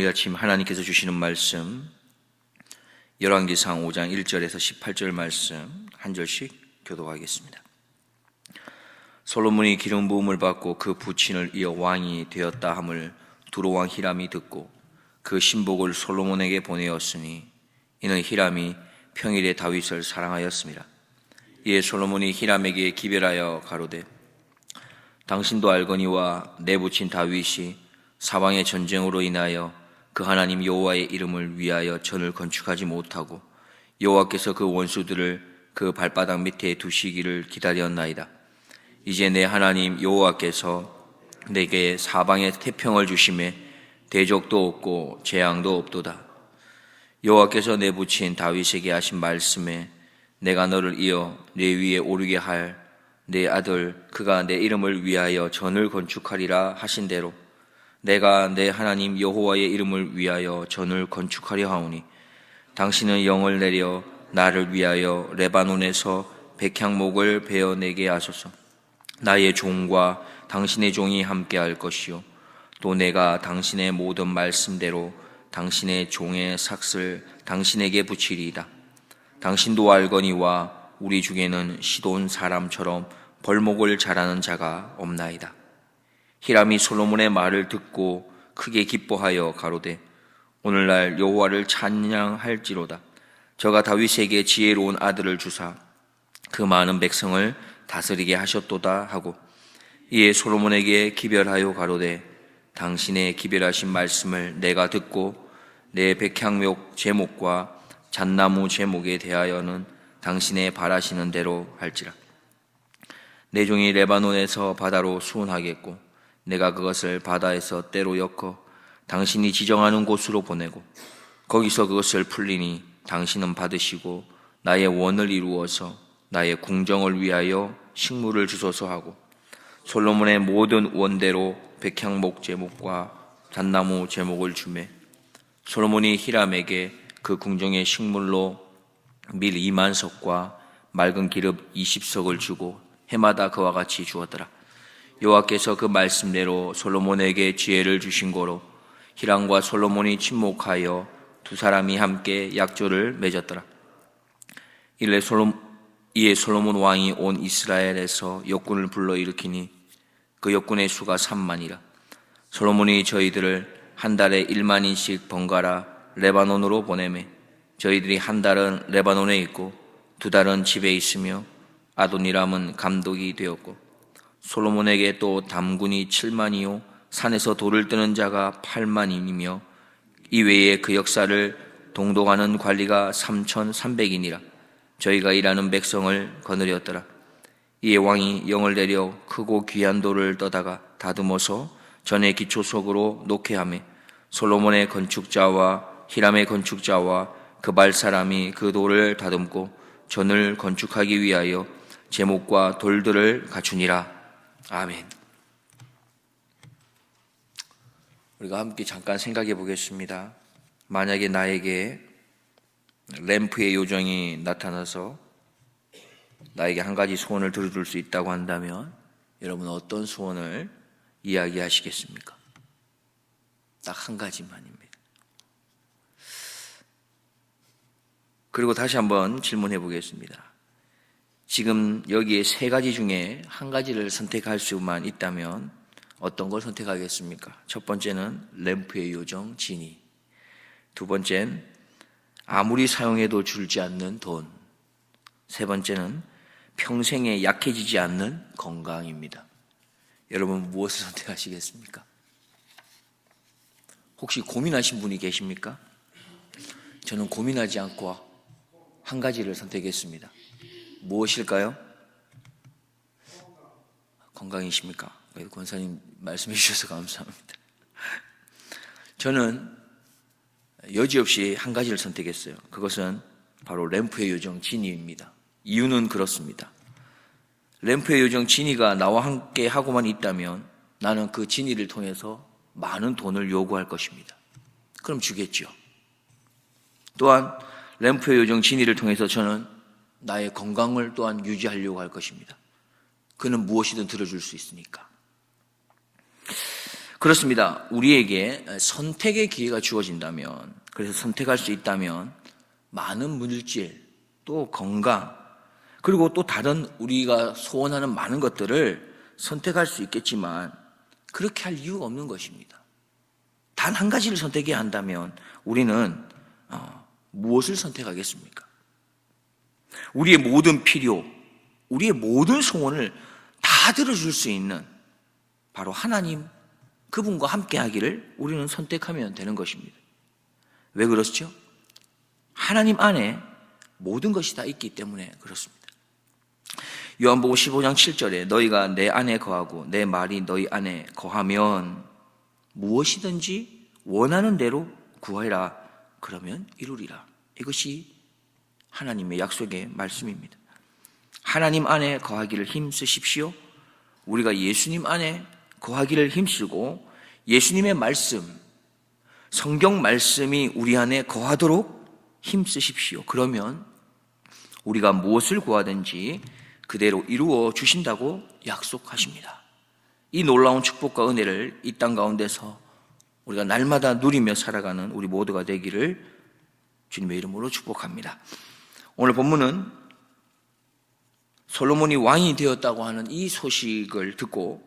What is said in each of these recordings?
오늘 이 아침 하나님께서 주시는 말씀 열왕기상 5장 1절에서 18절 말씀 한 절씩 교도하겠습니다. 솔로몬이 기름 부음을 받고 그 부친을 이어 왕이 되었다 함을 두로 왕 히람이 듣고 그 신복을 솔로몬에게 보내었으니 이는 히람이 평일에 다윗을 사랑하였습니다. 이에 솔로몬이 히람에게 기별하여 가로되 당신도 알거니와 내 부친 다윗이 사방의 전쟁으로 인하여 그 하나님 여호와의 이름을 위하여 전을 건축하지 못하고 여호와께서 그 원수들을 그 발바닥 밑에 두시기를 기다렸나이다. 이제 내 하나님 여호와께서 내게 사방에 태평을 주심에 대적도 없고 재앙도 없도다. 여호와께서 내 부친 다윗에게 하신 말씀에 내가 너를 이어 내 위에 오르게 할 내 아들 그가 내 이름을 위하여 전을 건축하리라 하신 대로 내가 내 하나님 여호와의 이름을 위하여 전을 건축하려 하오니 당신은 영을 내려 나를 위하여 레바논에서 백향목을 베어내게 하소서. 나의 종과 당신의 종이 함께할 것이요. 또 내가 당신의 모든 말씀대로 당신의 종의 삭슬 당신에게 붙이리이다. 당신도 알거니와 우리 중에는 시돈 사람처럼 벌목을 잘하는 자가 없나이다 히람이 솔로몬의 말을 듣고 크게 기뻐하여 가로되 오늘날 여호와를 찬양할지로다. 저가 다윗에게 지혜로운 아들을 주사 그 많은 백성을 다스리게 하셨도다 하고 이에 솔로몬에게 기별하여 가로되 당신의 기별하신 말씀을 내가 듣고 내 백향목 제목과 잣나무 제목에 대하여는 당신의 바라시는 대로 할지라. 내 종이 레바논에서 바다로 수원하겠고 내가 그것을 바다에서 때로 엮어 당신이 지정하는 곳으로 보내고 거기서 그것을 풀리니 당신은 받으시고 나의 원을 이루어서 나의 궁정을 위하여 식물을 주소서 하고 솔로몬의 모든 원대로 백향목 제목과 잣나무 제목을 주매 솔로몬이 히람에게 그 궁정의 식물로 밀 2만 석과 맑은 기름 20석을 주고 해마다 그와 같이 주었더라. 여호와께서 그 말씀대로 솔로몬에게 지혜를 주신 거로 히람과 솔로몬이 침묵하여 두 사람이 함께 약조를 맺었더라. 이래 솔로 이에 솔로몬 왕이 온 이스라엘에서 역군을 불러 일으키니 그 역군의 수가 3만이라. 솔로몬이 저희들을 한 달에 1만인씩 번갈아 레바논으로 보내매 저희들이 한 달은 레바논에 있고 두 달은 집에 있으며 아도니람은 감독이 되었고 솔로몬에게 또 담군이 7만이요 산에서 돌을 뜨는 자가 8만이며 이외에 그 역사를 동동하는 관리가 3,300이니라 저희가 일하는 백성을 거느렸더라 이에 왕이 영을 내려 크고 귀한 돌을 떠다가 다듬어서 전의 기초석으로 놓게 하며 솔로몬의 건축자와 히람의 건축자와 그발 사람이 그 돌을 다듬고 전을 건축하기 위하여 제목과 돌들을 갖추니라. 아멘. 우리가 함께 잠깐 생각해 보겠습니다. 만약에 나에게 램프의 요정이 나타나서 나에게 한 가지 소원을 들어줄 수 있다고 한다면 여러분 어떤 소원을 이야기하시겠습니까? 딱 한 가지만입니다. 그리고 다시 한번 질문해 보겠습니다. 지금 여기에 세 가지 중에 한 가지를 선택할 수만 있다면 어떤 걸 선택하겠습니까? 첫 번째는 램프의 요정 지니. 두 번째는 아무리 사용해도 줄지 않는 돈. 세 번째는 평생에 약해지지 않는 건강입니다. 여러분 무엇을 선택하시겠습니까? 혹시 고민하신 분이 계십니까? 저는 고민하지 않고 한 가지를 선택했습니다. 무엇일까요? 건강이십니까? 권사님 말씀해 주셔서 감사합니다. 저는 여지없이 한 가지를 선택했어요. 그것은 바로 램프의 요정 지니입니다. 이유는 그렇습니다. 램프의 요정 지니가 나와 함께 하고만 있다면 나는 그 지니를 통해서 많은 돈을 요구할 것입니다. 그럼 주겠죠. 또한 램프의 요정 지니를 통해서 저는 나의 건강을 또한 유지하려고 할 것입니다. 그는 무엇이든 들어줄 수 있으니까. 그렇습니다. 우리에게 선택의 기회가 주어진다면, 그래서 선택할 수 있다면, 많은 물질, 또 건강, 그리고 또 다른 우리가 소원하는 많은 것들을 선택할 수 있겠지만, 그렇게 할 이유가 없는 것입니다. 단 한 가지를 선택해야 한다면, 우리는 어, 무엇을 선택하겠습니까? 우리의 모든 필요, 우리의 모든 소원을 다 들어줄 수 있는 바로 하나님 그분과 함께 하기를 우리는 선택하면 되는 것입니다. 왜 그렇죠? 하나님 안에 모든 것이 다 있기 때문에 그렇습니다. 요한복음 15장 7절에 너희가 내 안에 거하고 내 말이 너희 안에 거하면 무엇이든지 원하는 대로 구하라 그러면 이루리라. 이것이 하나님의 약속의 말씀입니다. 하나님 안에 거하기를 힘쓰십시오. 우리가 예수님 안에 거하기를 힘쓰고 예수님의 말씀, 성경 말씀이 우리 안에 거하도록 힘쓰십시오. 그러면 우리가 무엇을 구하든지 그대로 이루어 주신다고 약속하십니다. 이 놀라운 축복과 은혜를 이 땅 가운데서 우리가 날마다 누리며 살아가는 우리 모두가 되기를 주님의 이름으로 축복합니다. 오늘 본문은 솔로몬이 왕이 되었다고 하는 이 소식을 듣고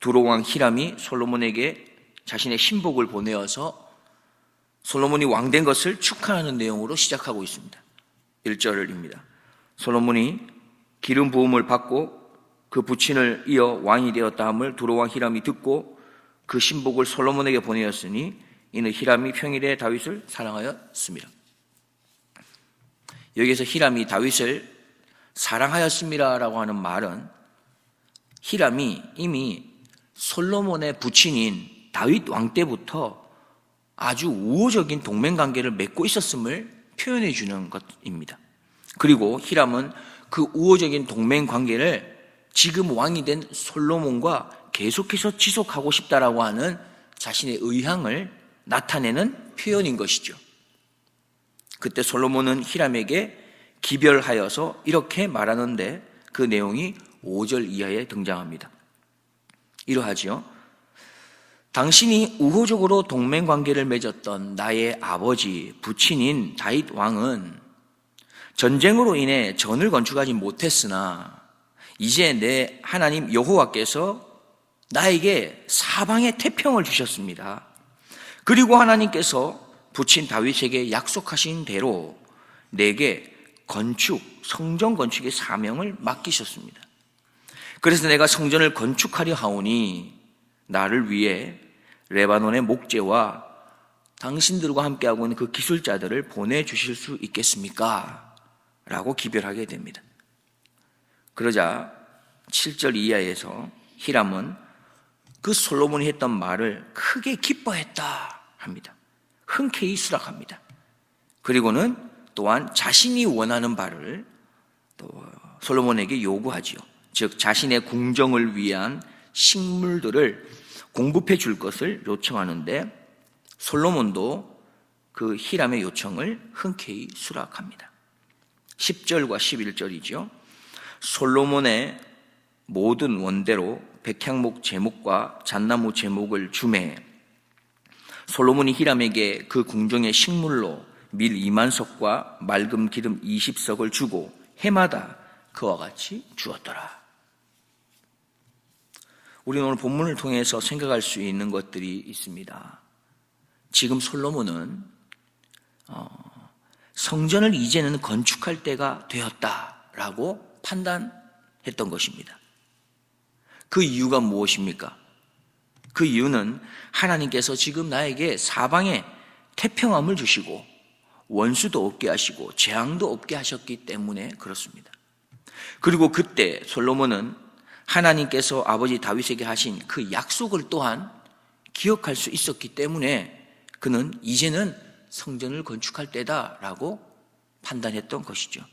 두로왕 히람이 솔로몬에게 자신의 신복을 보내어서 솔로몬이 왕된 것을 축하하는 내용으로 시작하고 있습니다. 1절입니다. 솔로몬이 기름 부음을 받고 그 부친을 이어 왕이 되었다 함을 두로왕 히람이 듣고 그 신복을 솔로몬에게 보내었으니 이는 히람이 평일에 다윗을 사랑하였습니다. 여기에서 히람이 다윗을 사랑하였습니다라고 하는 말은 히람이 이미 솔로몬의 부친인 다윗 왕 때부터 아주 우호적인 동맹 관계를 맺고 있었음을 표현해 주는 것입니다. 그리고 히람은 그 우호적인 동맹 관계를 지금 왕이 된 솔로몬과 계속해서 지속하고 싶다라고 하는 자신의 의향을 나타내는 표현인 것이죠. 그때 솔로몬은 히람에게 기별하여서 이렇게 말하는데 그 내용이 5절 이하에 등장합니다. 이러하지요. 당신이 우호적으로 동맹 관계를 맺었던 나의 아버지 부친인 다윗 왕은 전쟁으로 인해 전을 건축하지 못했으나 이제 내 하나님 여호와께서 나에게 사방의 태평을 주셨습니다. 그리고 하나님께서 부친 다윗에게 약속하신 대로 내게 건축, 성전 건축의 사명을 맡기셨습니다. 그래서 내가 성전을 건축하려 하오니 나를 위해 레바논의 목재와 당신들과 함께하고 있는 그 기술자들을 보내주실 수 있겠습니까? 라고 기별하게 됩니다. 그러자 7절 이하에서 히람은 그 솔로몬이 했던 말을 크게 기뻐했다 합니다. 흔쾌히 수락합니다. 그리고는 또한 자신이 원하는 바를 또 솔로몬에게 요구하지요. 즉 자신의 궁정을 위한 식물들을 공급해 줄 것을 요청하는데 솔로몬도 그 히람의 요청을 흔쾌히 수락합니다. 10절과 11절이죠. 솔로몬의 모든 원대로 백향목 제목과 잣나무 제목을 주매 솔로몬이 히람에게 그 궁정의 식물로 밀 2만 석과 맑은 기름 20석을 주고 해마다 그와 같이 주었더라. 우리는 오늘 본문을 통해서 생각할 수 있는 것들이 있습니다. 지금 솔로몬은 어, 성전을 이제는 건축할 때가 되었다라고 판단했던 것입니다. 그 이유가 무엇입니까? 그 이유는 하나님께서 지금 나에게 사방에 태평함을 주시고 원수도 없게 하시고 재앙도 없게 하셨기 때문에 그렇습니다. 그리고 그때 솔로몬은 하나님께서 아버지 다윗에게 하신 그 약속을 또한 기억할 수 있었기 때문에 그는 이제는 성전을 건축할 때다라고 판단했던 것이죠.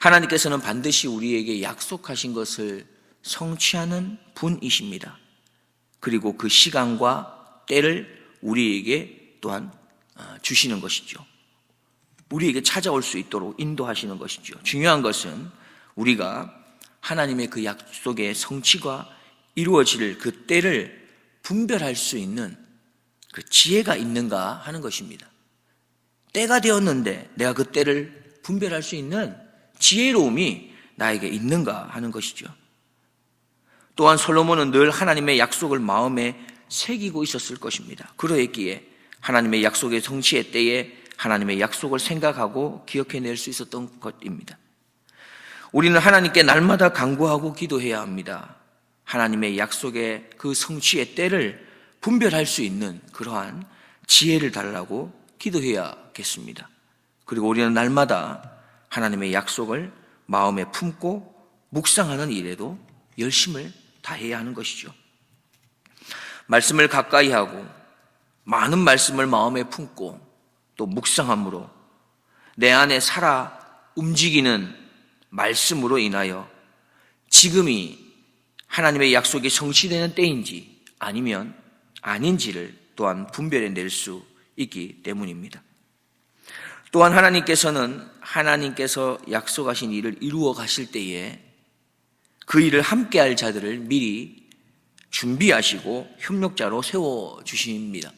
하나님께서는 반드시 우리에게 약속하신 것을 성취하는 분이십니다. 그리고 그 시간과 때를 우리에게 또한 어, 주시는 것이죠. 우리에게 찾아올 수 있도록 인도하시는 것이죠. 중요한 것은 우리가 하나님의 그 약속의 성취가 이루어질 그 때를 분별할 수 있는 그 지혜가 있는가 하는 것입니다. 때가 되었는데 내가 그 때를 분별할 수 있는 지혜로움이 나에게 있는가 하는 것이죠. 또한 솔로몬은 늘 하나님의 약속을 마음에 새기고 있었을 것입니다. 그러했기에 하나님의 약속의 성취의 때에 하나님의 약속을 생각하고 기억해낼 수 있었던 것입니다. 우리는 하나님께 날마다 간구하고 기도해야 합니다. 하나님의 약속의 그 성취의 때를 분별할 수 있는 그러한 지혜를 달라고 기도해야겠습니다. 그리고 우리는 날마다 하나님의 약속을 마음에 품고 묵상하는 일에도 열심을 다 해야 하는 것이죠. 말씀을 가까이 하고 많은 말씀을 마음에 품고 또 묵상함으로 내 안에 살아 움직이는 말씀으로 인하여 지금이 하나님의 약속이 성취되는 때인지 아니면 아닌지를 또한 분별해 낼 수 있기 때문입니다. 또한 하나님께서는 하나님께서 약속하신 일을 이루어 가실 때에 그 일을 함께 할 자들을 미리 준비하시고 협력자로 세워 주십니다.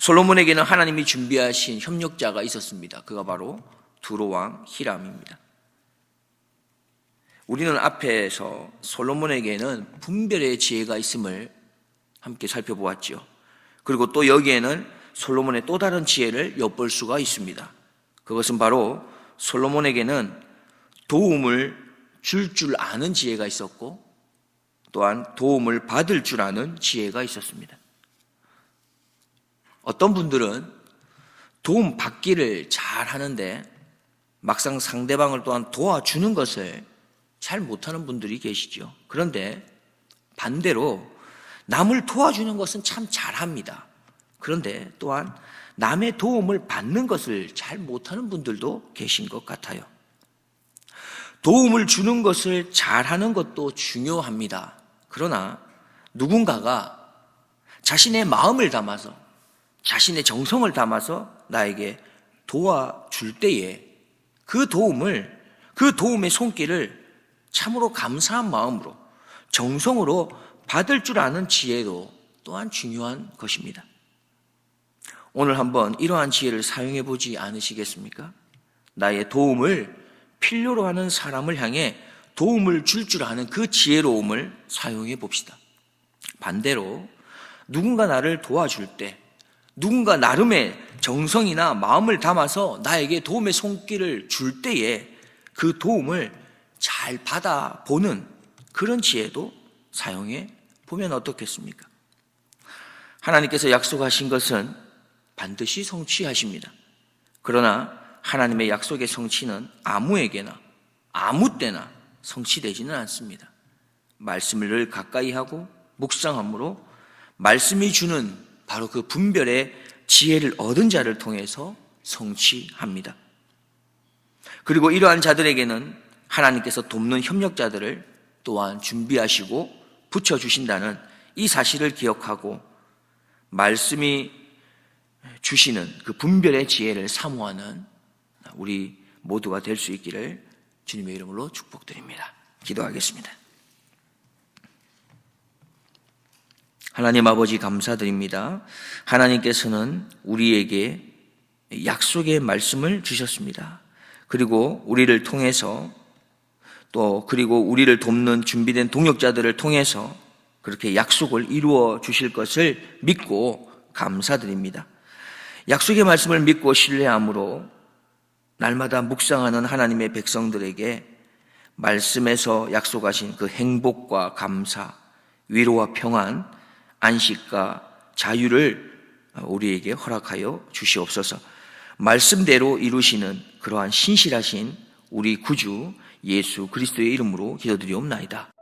솔로몬에게는 하나님이 준비하신 협력자가 있었습니다. 그가 바로 두로왕 히람입니다. 우리는 앞에서 솔로몬에게는 분별의 지혜가 있음을 함께 살펴보았죠. 그리고 또 여기에는 솔로몬의 또 다른 지혜를 엿볼 수가 있습니다. 그것은 바로 솔로몬에게는 도움을 줄 줄 아는 지혜가 있었고 또한 도움을 받을 줄 아는 지혜가 있었습니다. 어떤 분들은 도움 받기를 잘 하는데 막상 상대방을 또한 도와주는 것을 잘 못하는 분들이 계시죠. 그런데 반대로 남을 도와주는 것은 참 잘합니다. 그런데 또한 남의 도움을 받는 것을 잘 못하는 분들도 계신 것 같아요. 도움을 주는 것을 잘하는 것도 중요합니다. 그러나 누군가가 자신의 마음을 담아서 자신의 정성을 담아서 나에게 도와줄 때에 그 도움을 그 도움의 손길을 참으로 감사한 마음으로 정성으로 받을 줄 아는 지혜도 또한 중요한 것입니다. 오늘 한번 이러한 지혜를 사용해 보지 않으시겠습니까? 나의 도움을 필요로 하는 사람을 향해 도움을 줄줄 아는 그 지혜로움을 사용해 봅시다. 반대로 누군가 나를 도와줄 때 누군가 나름의 정성이나 마음을 담아서 나에게 도움의 손길을 줄 때에 그 도움을 잘 받아보는 그런 지혜도 사용해 보면 어떻겠습니까? 하나님께서 약속하신 것은 반드시 성취하십니다. 그러나 하나님의 약속의 성취는 아무에게나 아무 때나 성취되지는 않습니다. 말씀을 늘 가까이 하고 묵상함으로 말씀이 주는 바로 그 분별의 지혜를 얻은 자를 통해서 성취합니다. 그리고 이러한 자들에게는 하나님께서 돕는 협력자들을 또한 준비하시고 붙여주신다는 이 사실을 기억하고 말씀이 주시는 그 분별의 지혜를 사모하는 우리 모두가 될 수 있기를 주님의 이름으로 축복드립니다. 기도하겠습니다. 하나님 아버지 감사드립니다. 하나님께서는 우리에게 약속의 말씀을 주셨습니다. 그리고 우리를 통해서 또 그리고 우리를 돕는 준비된 동역자들을 통해서 그렇게 약속을 이루어 주실 것을 믿고 감사드립니다. 약속의 말씀을 믿고 신뢰함으로 날마다 묵상하는 하나님의 백성들에게 말씀에서 약속하신 그 행복과 감사, 위로와 평안, 안식과 자유를 우리에게 허락하여 주시옵소서. 말씀대로 이루시는 그러한 신실하신 우리 구주 예수 그리스도의 이름으로 기도드리옵나이다.